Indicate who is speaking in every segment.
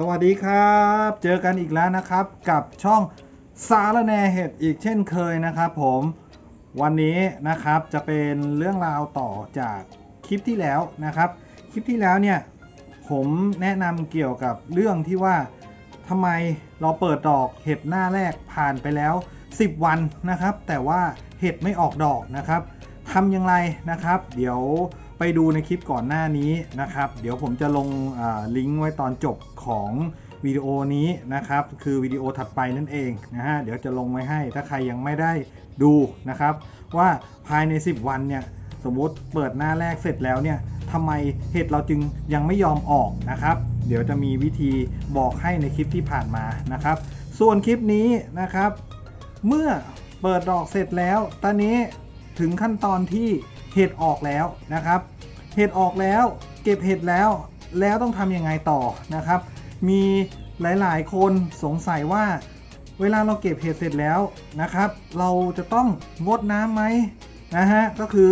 Speaker 1: สวัสดีครับ เจอกันอีกแล้วนะครับ กับช่องสารแหนเห็ดอีกเช่นเคยนะครับผมวันนี้นะครับจะเป็นเรื่องราวต่อจากคลิปที่แล้วนะครับ คลิปที่แล้วเนี่ยผมแนะนำเกี่ยวกับเรื่องที่ว่าทำไมเราเปิดดอกเห็ดหน้าแรกผ่านไปแล้ว 10 วันนะครับ แต่ว่าเห็ดไม่ออกดอกนะครับทำอย่างไรนะครับ เดี๋ยว ไปดูในคลิปก่อนหน้านี้นะครับ เดี๋ยวผมจะลงลิงก์ไว้ตอนจบของวิดีโอนี้นะครับ คือวิดีโอถัดไปนั่นเองนะฮะเดี๋ยวจะลงไว้ให้ถ้าใครยังไม่ได้ดูนะครับ ว่าภายใน 10 วันเนี่ยสมมติเปิดหน้าแรกเสร็จแล้วเนี่ยทำไมเห็ดเราจึงยังไม่ยอมออกนะครับ เดี๋ยวจะมีวิธีบอกให้ในคลิปที่ผ่านมานะครับ ส่วนคลิปนี้นะครับ เมื่อเปิดดอกเสร็จแล้ว ตอนนี้ถึงขั้นตอนที่ เห็ดออกแล้วนะครับ เห็ดออกแล้ว เก็บเห็ดแล้วแล้วต้องทำยังไงต่อนะครับ มีหลายๆ คนสงสัยว่า เวลาเราเก็บเห็ดเสร็จแล้วนะครับ เราจะต้องงดน้ำไหมนะฮะก็คือ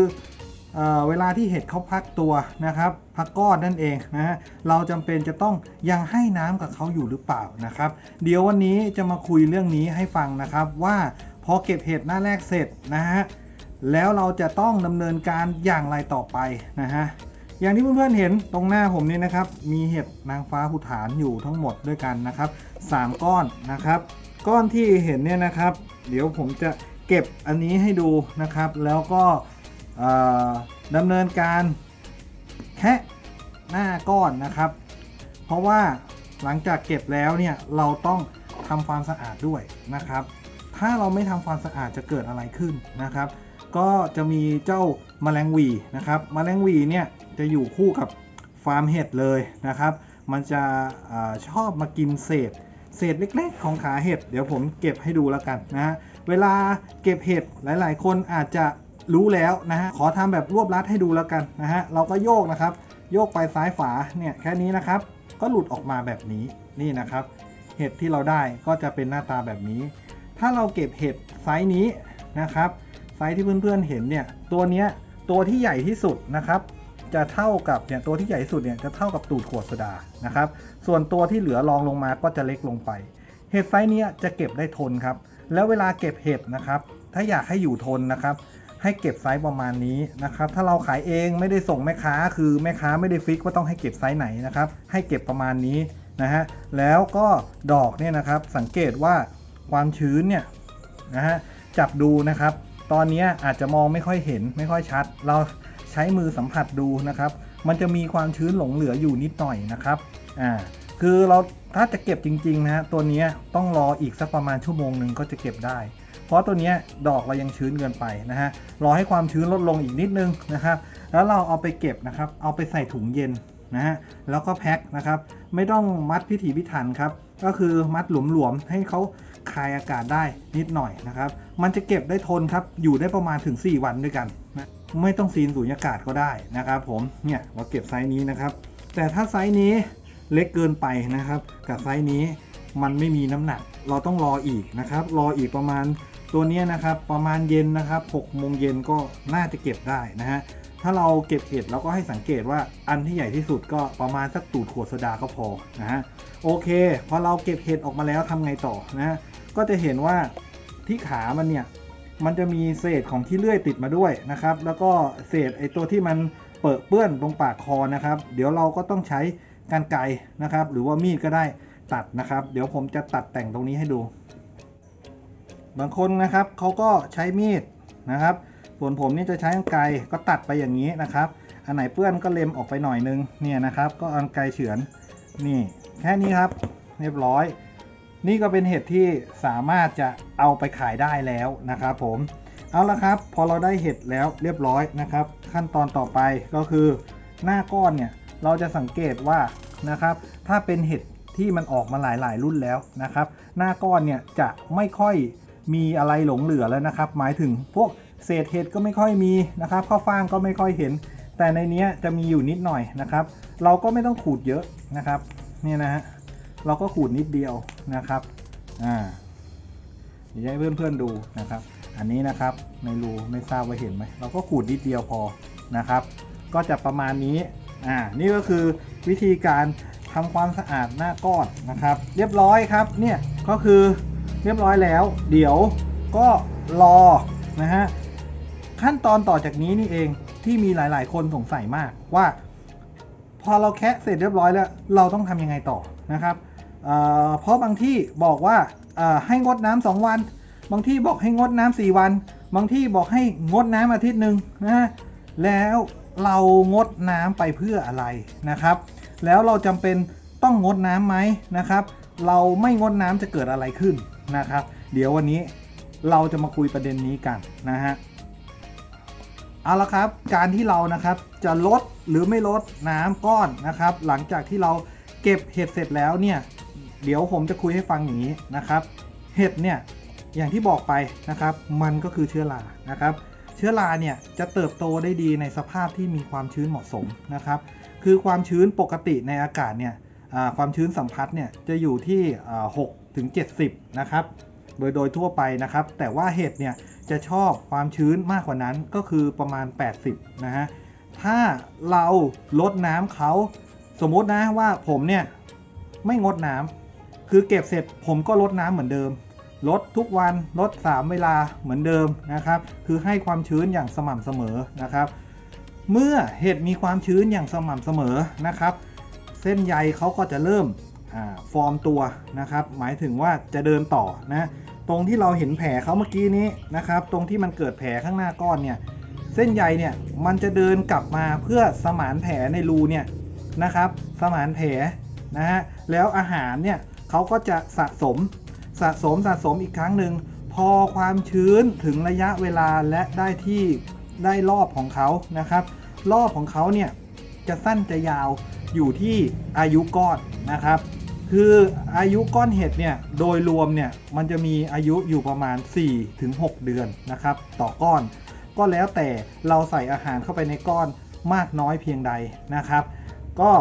Speaker 1: เออเวลาที่เห็ดเขาพักตัวนะครับ พักก้อนนั่นเองนะฮะเราจำเป็นจะต้องยังให้น้ำกับเขาอยู่หรือเปล่านะครับ เดี๋ยววันนี้จะมาคุยเรื่องนี้ให้ฟังนะครับว่าพอเก็บเห็ดหน้าแรกเสร็จนะฮะ แล้วเราจะต้องดำเนินการอย่างไรต่อไปนะฮะอย่างที่เพื่อนๆเห็นตรงหน้าผมนี่นะครับ มีเห็ดนางฟ้าภูฐานอยู่ทั้งหมดด้วยกันนะครับ 3 ก้อนนะครับ ก้อนที่เห็นเนี่ยนะครับ เดี๋ยวผมจะเก็บอันนี้ให้ดูนะครับ แล้วก็ดำเนินการแคะหน้าก้อนนะครับ เพราะว่าหลังจากเก็บแล้วเนี่ยเราต้องทำความสะอาดด้วยนะครับ ถ้าเราไม่ทำความสะอาดจะเกิดอะไรขึ้นนะครับ ก็จะมีเจ้าแมลงวีนะครับแมลงวีเนี่ยจะอยู่คู่กับฟาร์มเห็ดเลยนะครับ มันจะอชอบมากินเศษ เศษเล็กๆ ของขาเห็ด เดี๋ยวผมเก็บให้ดูแล้วกันนะฮะเวลาเก็บเห็ดหลายๆ คนอาจจะรู้แล้วนะฮะขอทำแบบรวบรัดให้ดูแล้วกันนะฮะเราก็โยกนะครับ โยกไปซ้ายฝาเนี่ยแค่นี้นะครับ ก็หลุดออกมาแบบนี้นี่นะครับ เห็ดที่เราได้ก็จะเป็นหน้าตาแบบนี้ ถ้าเราเก็บเห็ดไซส์นี้นะครับ ไซส์ที่เพื่อนๆเห็นเนี่ยตัวเนี้ยตัวที่ใหญ่ที่สุดนะครับ จะเท่ากับเนี่ยตัวที่ใหญ่ที่สุดเนี่ยจะเท่ากับตูดขวดโซดานะครับ ส่วนตัวที่เหลือรองลงมาก็จะเล็กลงไป เห็ดไซส์เนี้ยจะเก็บได้ทนครับ แล้วเวลาเก็บเห็ดนะครับ ถ้าอยากให้อยู่ทนนะครับ ให้เก็บไซส์ประมาณนี้นะครับ ถ้าเราขายเองไม่ได้ส่งแม่ค้า คือแม่ค้าไม่ได้ฟิกว่าต้องให้เก็บไซส์ไหนนะครับ ให้เก็บประมาณนี้นะฮะ แล้วก็ดอกเนี่ยนะครับสังเกตว่าความชื้นเนี่ยนะฮะจับดูนะครับ ตอนนี้อาจจะมองไม่ค่อยเห็นไม่ค่อยชัด เราใช้มือสัมผัสดูนะครับ มันจะมีความชื้นหลงเหลืออยู่นิดหน่อยนะครับอ่าคือเราถ้าจะเก็บจริงๆนะฮะตัวนี้ต้องรออีกสักประมาณชั่วโมงหนึ่งก็จะเก็บได้ เพราะตัวนี้ดอกเรายังชื้นเกินไปนะฮะรอให้ความชื้นลดลงอีกนิดนึงนะครับ แล้วเราเอาไปเก็บนะครับ เอาไปใส่ถุงเย็นนะฮะแล้วก็แพ็คนะครับ ไม่ต้องมัดพิถีพิถันครับ ก็คือมัดหลวมๆให้เขา คายอากาศได้นิดหน่อยนะครับ มันจะเก็บได้ทนครับ อยู่ได้ประมาณถึง 4 วันด้วยกันนะไม่ต้องซีนสูญญากาศก็ได้นะครับ ผม เนี่ยเราเก็บไซส์นี้นะครับ แต่ถ้าไซส์นี้เล็กเกินไปนะครับ กับไซส์นี้มันไม่มีน้ำหนัก เราต้องรออีกนะครับ รออีกประมาณตัวนี้นะครับ ประมาณเย็นนะครับ6โมงเย็นก็น่าจะเก็บได้นะฮะถ้าเราเก็บเห็ดเราก็ให้สังเกตว่าอันที่ใหญ่ที่สุดก็ประมาณสักตูดขวดโซดาก็พอนะฮะโอเค พอเราเก็บเห็ดออกมาแล้วทำไงต่อนะฮะ ก็จะเห็นว่าที่ขามันเนี่ยมันจะมีเศษของที่เลื่อยติดมาด้วยนะครับ แล้วก็เศษไอตัวที่มันเปิดเปื้อนตรงปากคอนะครับ เดี๋ยวเราก็ต้องใช้กรรไกรนะครับ หรือว่ามีดก็ได้ตัดนะครับ เดี๋ยวผมจะตัดแต่งตรงนี้ให้ดู บางคนนะครับเขาก็ใช้มีดนะครับ ส่วนผมนี่จะใช้กรรไกรก็ตัดไปอย่างนี้นะครับ อันไหนเปื้อนก็เล็มออกไปหน่อยนึงเนี่ยนะครับ ก็อากรรไกรเฉือนนี่แค่นี้ครับ เรียบร้อย นี่ก็เป็นเห็ดที่สามารถจะเอาไปขายได้แล้วนะครับผมเอาละครับ พอเราได้เห็ดแล้วเรียบร้อยนะครับ ขั้นตอนต่อไปก็คือหน้าก้อนเนี่ยเราจะสังเกตว่านะครับ ถ้าเป็นเห็ดที่มันออกมาหลายๆ รุ่นแล้วนะครับ หน้าก้อนเนี่ยจะไม่ค่อยมีอะไรหลงเหลือแล้วนะครับ หมายถึงพวกเศษเห็ดก็ไม่ค่อยมีนะครับข้าวฟ่างก็ไม่ค่อยเห็น แต่ในนี้จะมีอยู่นิดหน่อยนะครับ เราก็ไม่ต้องขูดเยอะนะครับเนี่ยนะฮะ เราก็ขูดนิดเดียวนะครับอ่าเดี๋ยวให้เพื่อนๆดูนะครับ อันนี้นะครับในรูไม่ทราบว่าเห็นไหมเราก็ขูดนิดเดียวพอนะครับ ก็จะประมาณนี้อ่านี่ก็คือวิธีการททำความสะอาดหน้าก้อนนะครับ เรียบร้อยครับเนี่ยก็คือเรียบร้อยแล้ว เดี๋ยวก็รอนะฮะขั้นตอนต่อจากนี้นี่เองที่มีหลาย ๆ คนสงสัยมากว่า พอเราแคะเสร็จเรียบร้อยแล้ว เราต้องทำยังไงต่อนะครับ เพราะบางที่บอกว่าให้งดน้ำสองวัน บางที่บอกให้งดน้ำสี่วัน บางที่บอกให้งดน้ำอาทิตย์หนึ่งนะฮะแล้วเรางดน้ำไปเพื่ออะไรนะครับ แล้วเราจำเป็นต้องงดน้ำไหมนะครับ เราไม่งดน้ำจะเกิดอะไรขึ้นนะครับ เดี๋ยววันนี้เราจะมาคุยประเด็นนี้กันนะฮะเอาละครับ การที่เรานะครับจะลดหรือไม่ลดน้ำก้อนนะครับ หลังจากที่เราเก็บเห็ดเสร็จแล้วเนี่ย เดี๋ยวผมจะคุยให้ฟังอย่างนี้นะครับ เห็ดเนี่ยอย่างที่บอกไปนะครับ มันก็คือเชื้อรานะครับ เชื้อราเนี่ยจะเติบโตได้ดีในสภาพที่มีความชื้นเหมาะสมนะครับ คือความชื้นปกติในอากาศเนี่ยความชื้นสัมผัสเนี่ยจะอยู่ที่6ถึง70 นะครับ โดยโดยทั่วไปนะครับ แต่ว่าเห็ดเนี่ยจะชอบความชื้นมากกว่านั้นก็คือประมาณ 80 นะฮะ ถ้าเราลดน้ำเขาสมมตินะว่าผมเนี่ยไม่งดน้ำ คือเก็บเสร็จผมก็ลดน้ำเหมือนเดิม ลดทุกวันลด 3 เวลาเหมือนเดิมนะครับ คือให้ความชื้นอย่างสม่ำเสมอนะครับ เมื่อเห็ดมีความชื้นอย่างสม่ำเสมอนะครับ เส้นใยเขาก็จะเริ่มฟอร์มตัวนะครับ หมายถึงว่าจะเดินต่อนะตรงที่เราเห็นแผลเขาเมื่อกี้นี้นะครับ ตรงที่มันเกิดแผลข้างหน้าก้อนเนี่ยเส้นใยเนี่ยมันจะเดินกลับมาเพื่อสมานแผลในรูเนี่ยนะครับ สมานแผลนะฮะแล้วอาหารเนี่ย เขาก็จะสะสมสะสมสะสมอีกครั้งหนึ่งพอความชื้นถึงระยะเวลาและได้ที่ได้รอบของเขานะครับ รอบของเขาเนี่ยจะสั้นจะยาวอยู่ที่อายุก้อนนะครับ คืออายุก้อนเห็ดเนี่ยโดยรวมเนี่ยมันจะมีอายุอยู่ประมาณ 4-6 เดือนนะครับต่อก้อน ก็แล้วแต่เราใส่อาหารเข้าไปในก้อนมากน้อยเพียงใดนะครับ ก็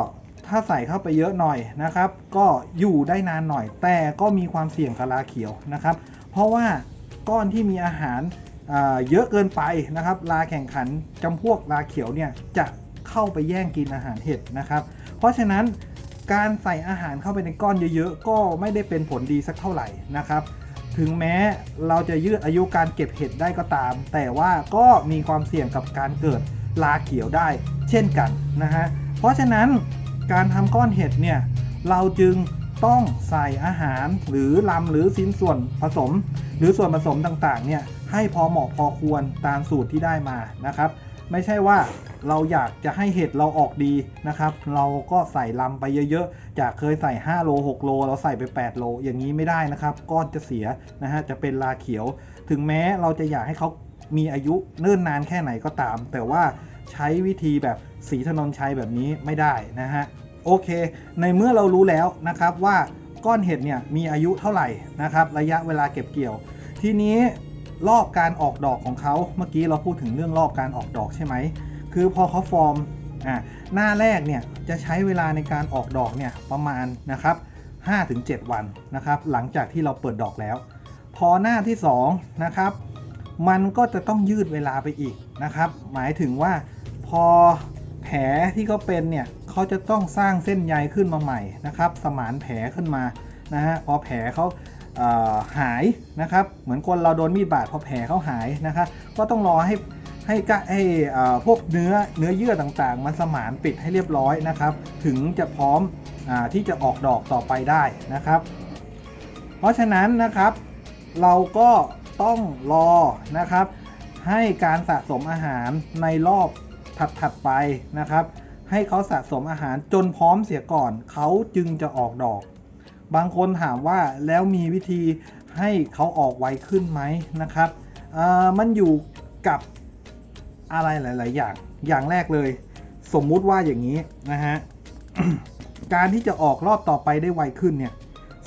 Speaker 1: ถ้าใส่เข้าไปเยอะหน่อยนะครับ ก็อยู่ได้นานหน่อย แต่ก็มีความเสี่ยงกับราเขียวนะครับ เพราะว่าก้อนที่มีอาหารเยอะเกินไปนะครับราแข่งขันจำพวกราเขียวเนี่ยจะเข้าไปแย่งกินอาหารเห็ดนะครับ เพราะฉะนั้นการใส่อาหารเข้าไปในก้อนเยอะๆ ก็ไม่ได้เป็นผลดีสักเท่าไหร่นะครับ ถึงแม้เราจะยืดอายุการเก็บเห็ดได้ก็ตาม แต่ว่าก็มีความเสี่ยงกับการเกิดราเขียวได้เช่นกันนะฮะ เพราะฉะนั้น การทำก้อนเห็ดเนี่ยเราจึงต้องใส่อาหารหรือลำหรือชิ้นส่วนผสม หรือส่วนผสมต่างๆเนี่ยให้พอเหมาะพอควรตามสูตรที่ได้มานะครับ ไม่ใช่ว่าเราอยากจะให้เห็ดเราออกดีนะครับ เราก็ใส่ลำไปเยอะๆ จากเคยใส่ 5 โล 6 โล เราใส่ไป 8 โล อย่างนี้ไม่ได้นะครับ ก้อนจะเสียนะฮะ จะเป็นลาเขียว ถึงแม้เราจะอยากให้เขามีอายุเนิ่นนานแค่ไหนก็ตาม แต่ว่า ใช้วิธีแบบสีถนนชัยแบบนี้ไม่ได้นะฮะโอเค ในเมื่อเรารู้แล้วนะครับว่าก้อนเห็ดเนี่ยมีอายุเท่าไหร่นะครับระยะเวลาเก็บเกี่ยว ทีนี้รอบการออกดอกของเขาเมื่อกี้เราพูดถึงเรื่องรอบการออกดอกใช่ไหมคือพอเขาฟอร์มอ่าหน้าแรกเนี่ยจะใช้เวลาในการออกดอกเนี่ยประมาณนะครับ5-7 วันนะครับหลังจากที่เราเปิดดอกแล้ว พอหน้าที่2นะครับมันก็จะต้องยืดเวลาไปอีกนะครับหมายถึงว่า อแผลที่เขาเป็นเนี่ยเขาจะต้องสร้างเส้นใยขึ้นมาใหม่นะครับ สมานแผลขึ้นมานะฮะพอแผลเขาหายนะครับเหมือนคนเราโดนมีดบาดพอแผลเขาหายนะครับก็ต้องรอให้ให้กะให้พวกเนื้อเนื้อเยื่อต่างๆ มันสมานปิดให้เรียบร้อยนะครับ ถึงจะพร้อมอที่จะออกดอกต่อไปได้นะครับ เพราะฉะนั้นนะครับ เราก็ต้องรอนะครับ ให้การสะสมอาหารในรอบ ถัดๆไปนะครับ ให้เขาสะสมอาหารจนพร้อมเสียก่อน เขาจึงจะออกดอก บางคนถามว่าแล้วมีวิธีให้เขาออกไวขึ้นไหมนะครับมันอยู่กับอะไรหลาย ๆ อย่างอย่างแรกเลย สมมุติว่าอย่างนี้นะฮะการที่จะออกรอบต่อไปได้ไวขึ้นเนี่ย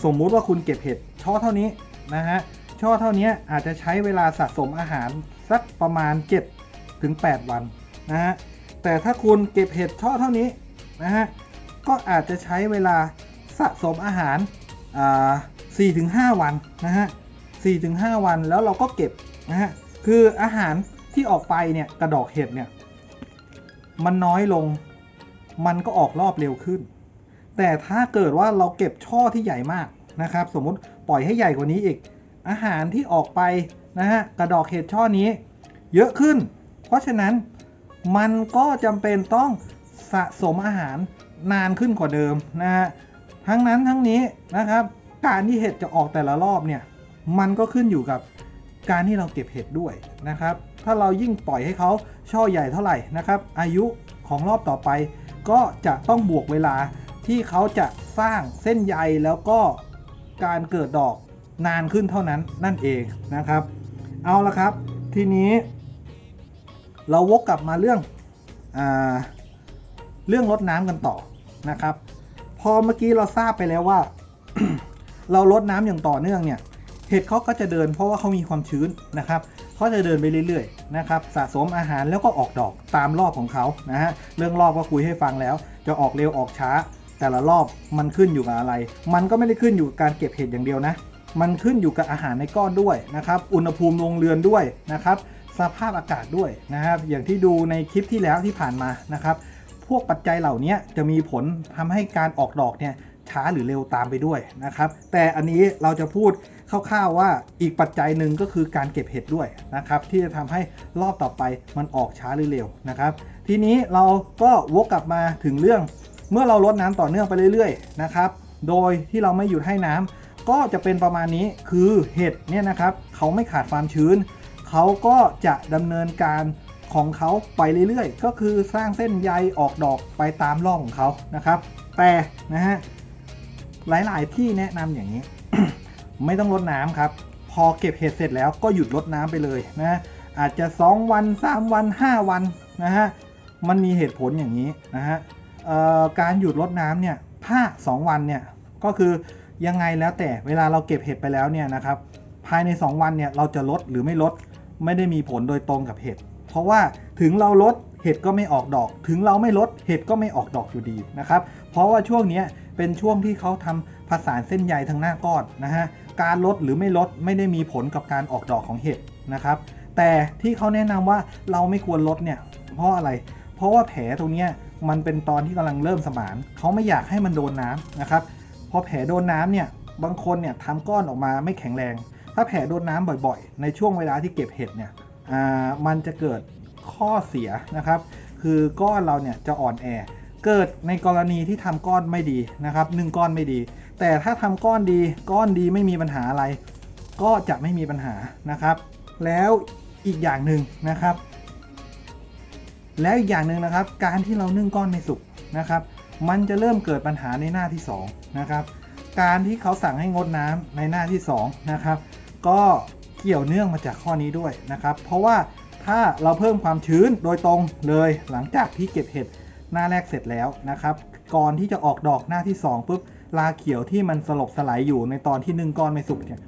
Speaker 1: สมมุติว่าคุณเก็บเห็ดช่อเท่านี้นะฮะช่อเท่านี้อาจจะใช้เวลาสะสมอาหารสักประมาณ 7 ถึง 8 วัน นะฮะแต่ถ้าคุณเก็บเห็ดช่อเท่านี้นะฮะก็อาจจะใช้เวลาสะสมอาหารอ่า4ถึง5วันนะฮะ4ถึง5วันแล้วเราก็เก็บนะฮะคืออาหารที่ออกไปเนี่ยกระดอกเห็ดเนี่ยมันน้อยลงมันก็ออกรอบเร็วขึ้น แต่ถ้าเกิดว่าเราเก็บช่อที่ใหญ่มากนะครับ สมมุติปล่อยให้ใหญ่กว่านี้อีก อาหารที่ออกไปนะฮะกระดอกเห็ดช่อนี้ เยอะขึ้น เพราะฉะนั้น มันก็จำเป็นต้องสะสมอาหารนานขึ้นกว่าเดิมนะฮะทั้งนั้นทั้งนี้นะครับ การที่เห็ดจะออกแต่ละรอบเนี่ยมันก็ขึ้นอยู่กับการที่เราเก็บเห็ดด้วยนะครับ ถ้าเรายิ่งปล่อยให้เขาช่อใหญ่เท่าไหร่นะครับ อายุของรอบต่อไปก็จะต้องบวกเวลาที่เขาจะสร้างเส้นใยแล้วก็การเกิดดอกนานขึ้นเท่านั้นนั่นเองนะครับ เอาละครับ ทีนี้ เราวกกลับมาเรื่องอเรื่องรดน้ำกันต่อนะครับ พอเมื่อกี้เราทราบไปแล้วว่า เราลดน้ำอย่างต่อเนื่องเนี่ยเห็ดเขาก็จะเดินเพราะว่าเขามีความชื้นนะครับเขาจะเดินไปเรื่อยๆนะครับสะสมอาหารแล้วก็ออกดอกตามรอบของเขานะฮะเรื่องรอบก็คุยให้ฟังแล้ว จะออกเร็วออกช้า แต่ละรอบมันขึ้นอยู่กับอะไร มันก็ไม่ได้ขึ้นอยู่กับการเก็บเห็ดอย่างเดียวนะ มันขึ้นอยู่กับอาหารในก้อนด้วยนะครับ อุณหภูมิโรงเรือนด้วยนะครับ สภาพอากาศด้วยนะครับ อย่างที่ดูในคลิปที่แล้วที่ผ่านมานะครับ พวกปัจจัยเหล่านี้จะมีผลทำให้การออกดอกเนี่ยช้าหรือเร็วตามไปด้วยนะครับ แต่อันนี้เราจะพูดคร่าวๆว่าอีกปัจจัยหนึ่งก็คือการเก็บเห็ดด้วยนะครับ ที่จะทำให้รอบต่อไปมันออกช้าหรือเร็วนะครับ ทีนี้เราก็วกกลับมาถึงเรื่อง เมื่อเราลดน้ำต่อเนื่องไปเรื่อยๆนะครับโดยที่เราไม่หยุดให้น้ำก็จะเป็นประมาณนี้คือเห็ดเนี่ยนะครับ เขาไม่ขาดความชื้น เขาก็จะดำเนินการของเขาไปเรื่อยๆ ก็คือสร้างเส้นใยออกดอกไปตามร่องของเขานะครับ แต่นะฮะหลายๆที่แนะนำอย่างนี้ ไม่ต้องรดน้ำครับ พอเก็บเห็ดเสร็จแล้วก็หยุดรดน้ำไปเลยนะอาจจะ 2 วัน 3 วัน 5 วันนะฮะมันมีเหตุผลอย่างนี้นะฮะการหยุดรดน้ำเนี่ยถ้า 2 วันเนี่ยก็คือยังไงแล้วแต่เวลาเราเก็บเห็ดไปแล้วเนี่ยนะครับภายใน 2 วันเนี่ยเราจะลดหรือไม่ลด ไม่ได้มีผลโดยตรงกับเห็ด เพราะว่าถึงเราลดเห็ดก็ไม่ออกดอก ถึงเราไม่ลดเห็ดก็ไม่ออกดอกอยู่ดีนะครับ เพราะว่าช่วงนี้เป็นช่วงที่เขาทำผสานเส้นใยทางหน้าก้อนนะฮะ การลดหรือไม่ลดไม่ได้มีผลกับการออกดอกของเห็ดนะครับ แต่ที่เขาแนะนำว่าเราไม่ควรลดเนี่ย เพราะอะไร เพราะว่าแผลตรงนี้มันเป็นตอนที่กำลังเริ่มสมาน เขาไม่อยากให้มันโดนน้ำนะครับ พอแผลโดนน้ำเนี่ย บางคนเนี่ยทำก้อนออกมาไม่แข็งแรง ถ้าแผลโดนน้ำบ่อยๆ ในช่วงเวลาที่เก็บเห็ดเนี่ยอ่ามันจะเกิดข้อเสียนะครับ คือก้อนเราเนี่ยจะอ่อนแอ เกิดในกรณีที่ทำก้อนไม่ดีนะครับหนึ่งก้อนไม่ดี แต่ถ้าทำก้อนดีก้อนดีไม่มีปัญหาอะไร ก็จะไม่มีปัญหานะครับ แล้วอีกอย่างหนึ่งนะครับ แล้วอีกอย่างหนึ่งนะครับ การที่เรานึ่งก้อนไม่สุกนะครับ มันจะเริ่มเกิดปัญหาในหน้าที่2นะครับการที่เขาสั่งให้งดน้ำในหน้าที่2นะครับ ก็เกี่ยวเนื่องมาจากข้อนี้ด้วยนะครับ เพราะว่าถ้าเราเพิ่มความชื้นโดยตรงเลยหลังจากที่เก็บเห็ดหน้าแรกเสร็จแล้วนะครับ ก่อนที่จะออกดอกหน้าที่2ปุ๊บลาเขียวที่มันสลบสลายอยู่ในตอนที่นึ่งก้อนไม่สุกเนี่ย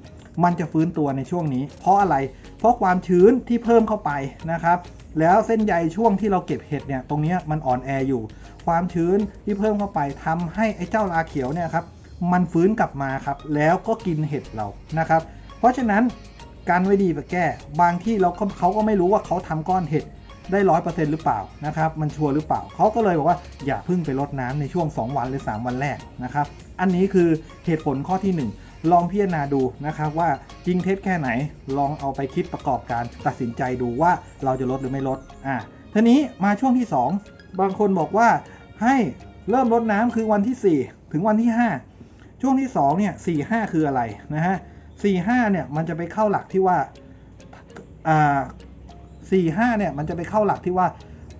Speaker 1: มันจะฟื้นตัวในช่วงนี้ เพราะอะไร เพราะความชื้นที่เพิ่มเข้าไปนะครับ แล้วเส้นใยช่วงที่เราเก็บเห็ดเนี่ยตรงนี้มันอ่อนแออยู่ ความชื้นที่เพิ่มเข้าไปทำให้ไอ้เจ้าราเขียวเนี่ยครับมันฟื้นกลับมาครับแล้วก็กินเห็ดเรานะครับ เพราะฉะนั้นการไว้ดีไปแก้ บางที่เราก็เขาก็ไม่รู้ว่าเขาทำก้อนเห็ดได้ร้อยเปอร์เซ็นต์หรือเปล่านะครับมันชัวร์หรือเปล่าเขาก็เลยบอกว่าอย่าพิ่งไปลดน้ำในช่วง 2 วันหรือ 3 วันแรกนะครับ อันนี้คือเหตุผลข้อที่ 1 ลองพิจารณาดูนะครับว่าจริงเท็จแค่ไหนลองเอาไปคิดประกอบการตัดสินใจดูว่าเราจะลดหรือไม่ลดอ่าทีนี้มาช่วงที่ 2 บางคนบอกว่าให้เริ่มลดน้ำคือวันที่ 4 ถึงวันที่ 5 ช่วงที่2เนี่ยสี่ห้าคืออะไรนะฮะ สี่ห้าเนี่ยมันจะไปเข้าหลักที่ว่าอ่าสี่ห้าเนี่ยมันจะไปเข้าหลักที่ว่า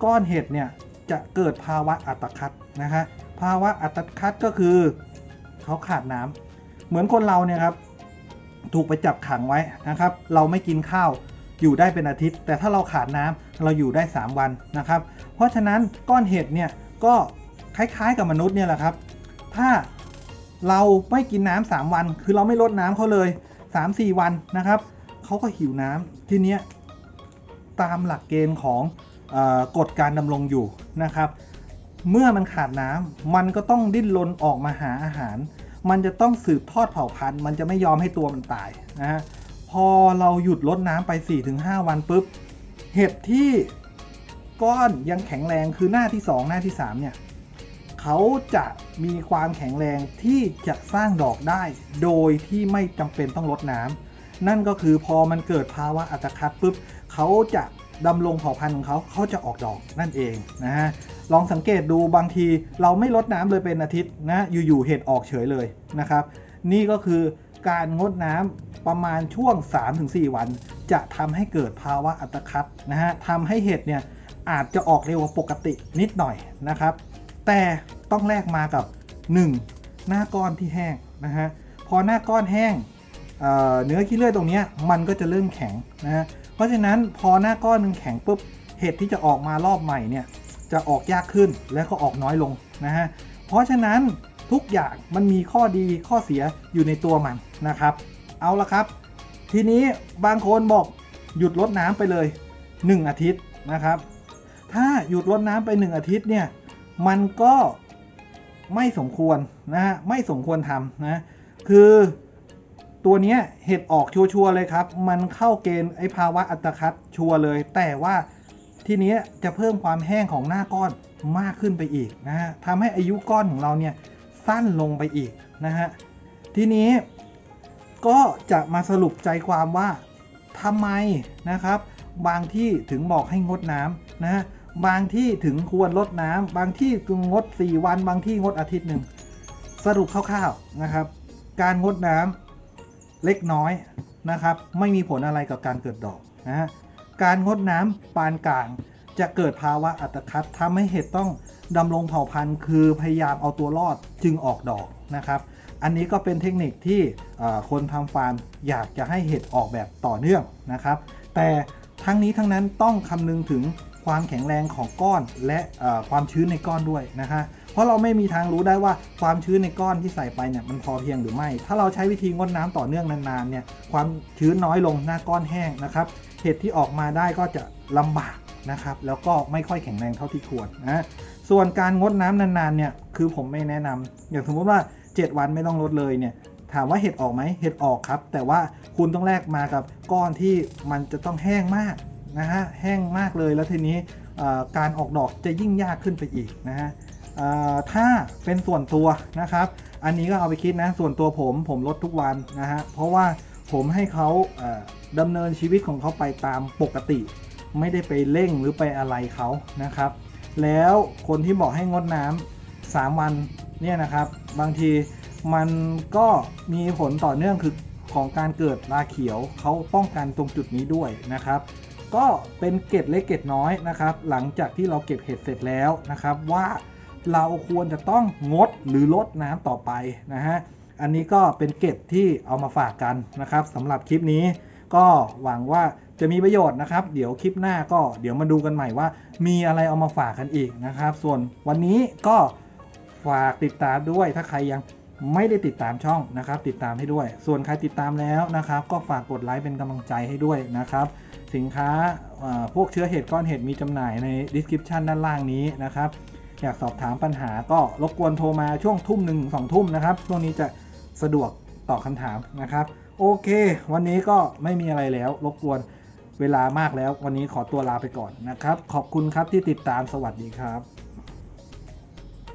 Speaker 1: ก้อนเห็ดเนี่ยจะเกิดภาวะอัตคัดนะฮะภาวะอัตคัดก็คือเขาขาดน้ำเหมือนคนเราเนี่ยครับถูกไปจับขังไว้นะครับ เราไม่กินข้าวอยู่ได้เป็นอาทิตย์ แต่ถ้าเราขาดน้ำเราอยู่ได้ 3 วันนะครับ เพราะฉะนั้นก้อนเห็ดเนี่ยก็คล้ายๆกับมนุษย์เนี่ยแหละครับ ถ้าเราไม่กินน้ำสามวัน คือเราไม่ลดน้ำเขาเลย 3-4 วันนะครับเขาก็หิวน้ำทีเนี้ยตามหลักเกณฑ์ของอกฎการดำรงอยู่นะครับ เมื่อมันขาดน้ำมันก็ต้องดิ้นรนออกมาหาอาหาร มันจะต้องสืบทอดเผ่าพันธุ์ มันจะไม่ยอมให้ตัวมันตายนะฮะพอเราหยุดลดน้ำไป 4-5 วันปุ๊บเห็ดที่ก้อนยังแข็งแรงคือหน้าที่ 2 หน้าที่3เนี่ย เขาจะมีความแข็งแรงที่จะสร้างดอกได้ โดยที่ไม่จำเป็นต้องลดน้ำนั่นก็คือพอมันเกิดภาวะอัตคัดปุ๊บเขาจะดำรงเผ่าพันธุ์ของเขาเขาจะออกดอกนั่นเองนะฮะลองสังเกตดูบางทีเราไม่ลดน้ำเลยเป็นอาทิตย์นะอยู่ๆเห็ดออกเฉยเลยนะครับ นี่ก็คือการงดน้ำประมาณช่วง 3-4 วัน จะทำให้เกิดภาวะอัตคัดนะฮะทำให้เห็ดเนี่ยอาจจะออกเร็วกว่าปกตินิดหน่อยนะครับ แต่ต้องแลกมากับ 1. หน้าก้อนที่แห้งนะฮะพอหน้าก้อนแห้งเเนื้อขี้เลื่อยตรงนี้มันก็จะเริ่มแข็งนะฮะเพราะฉะนั้นพอหน้าก้อนนึงแข็งปุ๊บเห็ดที่จะออกมารอบใหม่เนี่ยจะออกยากขึ้นและก็ออกน้อยลงนะฮะเพราะฉะนั้นทุกอย่างมันมีข้อดีข้อเสียอยู่ในตัวมันนะครับ เอาละครับ ทีนี้บางคนบอกหยุดรดน้ำไปเลย 1 อาทิตย์นะครับ ถ้าหยุดรดน้ำไป 1 อาทิตย์เนี่ย มันก็ไม่สมควรนะฮะไม่สมควรทำนะคือตัวนี้เห็ดออกชัวร์ๆเลยครับ มันเข้าเกณฑ์ไอภาวะอัตคัดชัวร์เลย แต่ว่าทีนี้จะเพิ่มความแห้งของหน้าก้อนมากขึ้นไปอีกนะฮะทำให้อายุก้อนของเราเนี่ยสั้นลงไปอีกนะฮะทีนี้ก็จะมาสรุปใจความว่าทำไมนะครับ บางที่ถึงบอกให้งดน้ำนะฮะ บางที่ถึงควรลดน้ำบางที่ก็งด 4 วัน บางที่งดอาทิตย์หนึ่ง สรุปคร่าวๆนะครับ การงดน้ำเล็กน้อยนะครับ ไม่มีผลอะไรกับการเกิดดอกนะฮะการงดน้ำปานกลางจะเกิดภาวะอัตคัดทำให้เห็ดต้องดำรงเผ่าพันธุ์ คือพยายามเอาตัวรอดจึงออกดอกนะครับ อันนี้ก็เป็นเทคนิคที่คนทำฟาร์มอยากจะให้เห็ดออกแบบต่อเนื่องนะครับ แต่ทั้งนี้ทั้งนั้นต้องคำนึงถึง ความแข็งแรงของก้อนและความชื้นในก้อนด้วยนะฮะเพราะเราไม่มีทางรู้ได้ว่าความชื้นในก้อนที่ใส่ไปเนี่ยมันพอเพียงหรือไม่ ถ้าเราใช้วิธีงดน้ำต่อเนื่องนานๆเนี่ยความชื้นน้อยลงหน้าก้อนแห้งนะครับ เห็ดที่ออกมาได้ก็จะลำบากนะครับ แล้วก็ไม่ค่อยแข็งแรงเท่าที่ควรนะส่วนการงดน้ำนานๆเนี่ยคือผมไม่แนะนำอย่างสมมติว่า 7 วันไม่ต้องลดเลยเนี่ยถามว่าเห็ดออกไหมเห็ดออกครับ แต่ว่าคุณต้องแลกมากับก้อนที่มันจะต้องแห้งมาก นะฮะแห้งมากเลยแล้วทีนี้การออกดอกจะยิ่งยากขึ้นไปอีกนะฮะถ้าเป็นส่วนตัวนะครับ อันนี้ก็เอาไปคิดนะส่วนตัวผมผมลดทุกวันนะฮะเพราะว่าผมให้เขาดำเนินชีวิตของเขาไปตามปกติ ไม่ได้ไปเร่งหรือไปอะไรเขานะครับ แล้วคนที่บอกให้งดน้ำา3วันเนี่ยนะครับ บางทีมันก็มีผลต่อเนื่องคือของการเกิดราเขียวเขาป้องกันตรงจุดนี้ด้วยนะครับ ก็เป็นเกร็ดเล็กเกร็ดน้อยนะครับ หลังจากที่เราเก็บเห็ดเสร็จแล้วนะครับ ว่าเราควรจะต้องงดหรือลดน้ำต่อไปนะฮะอันนี้ก็เป็นเกร็ดที่เอามาฝากกันนะครับสำหรับคลิปนี้ก็หวังว่าจะมีประโยชน์นะครับ เดี๋ยวคลิปหน้าก็เดี๋ยวมาดูกันใหม่ว่า มีอะไรเอามาฝากกันอีกนะครับ ส่วนวันนี้ก็ฝากติดตามด้วยถ้าใครยัง ไม่ได้ติดตามช่องนะครับ ติดตามให้ด้วย ส่วนใครติดตามแล้วนะครับ ก็ฝากกดไลค์เป็นกำลังใจให้ด้วยนะครับ สินค้าพวกเชื้อเห็ดก้อนเห็ดมีจำหน่ายใน description ด้านล่างนี้นะครับ อยากสอบถามปัญหาก็รบกวนโทรมาช่วงทุ่มหนึ่งสองทุ่มนะครับ ช่วงนี้จะสะดวกตอบคำถามนะครับ โอเค วันนี้ก็ไม่มีอะไรแล้ว รบกวนเวลามากแล้ว วันนี้ขอตัวลาไปก่อนนะครับ ขอบคุณครับที่ติดตามสวัสดีครับ